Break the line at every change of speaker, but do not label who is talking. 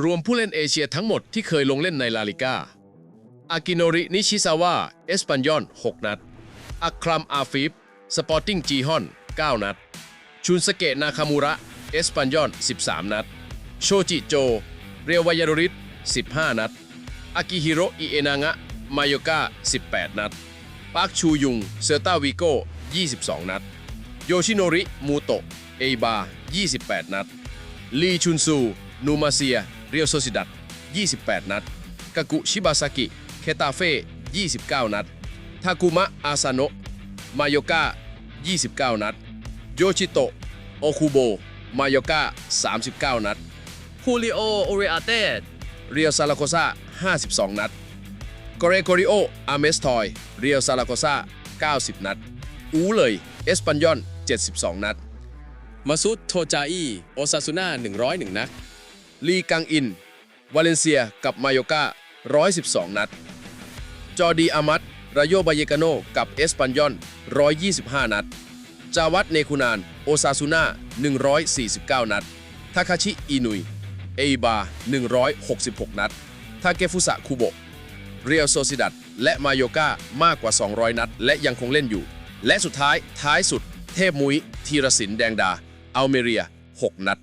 รวมผู้เล่นเอเชียทั้งหมดที่เคยลงเล่นในลาลิก้า อากิโนริ นิชิซาวะ เอสปันยอน 6 นัด อัครัม อาฟิฟ สปอร์ติ้ง จีฮอน 9 นัด ชุนสเกะ นาคามูระ เอสปันยอน 13 นัด โชจิโจ เรียววายาโดริส15 นัด อากิฮิโร อิเอนางะ มายโกะ18 นัด ปาร์คชูยุง เซอร์ตาวิโก้ 22 นัด โยชิโนริ มูโตะ เอบา 28 นัด ลีชุนซู นูมาเซีย เรียวโซซิดัต28 นัด กากุชิบาซากิ เคตาเฟ่ 29 นัด ทากุมะ อาซาโนะมายโกะ29 นัด โยชิโตะ โอคุโบ มายโกะ39 นัด
ฮูริโอ โอเรอาเต้
เรียวซาลาโกซา52 นัดกอเรโกริโอ อาเมสทอย เรียวซาลาโกซา90 นัด อูเลย เอสปันยอน 72 นัด
มาซุดโทจาอี โอซาซูน่า101 นัด
ลีกังอิน วาเลนเซียกับมาโยกะ112 นัด จอร์ดีอามัดรายโยบายเกโนกับเอสปันยอน 125 นัด จาวัตเนคุนาน โอซาซูน่า 149 นัด ทาคาชิ อินุย เอบา 166 นัด ทาเกฟุสะคุโบะเรียวโซซิดัตและมาโยกามากกว่า 200 นัด และยังคงเล่นอยู่ และสุดท้ายท้ายสุด เทพมุย ธีรศิลป์แดงดา อัลเมเรีย 6 นัด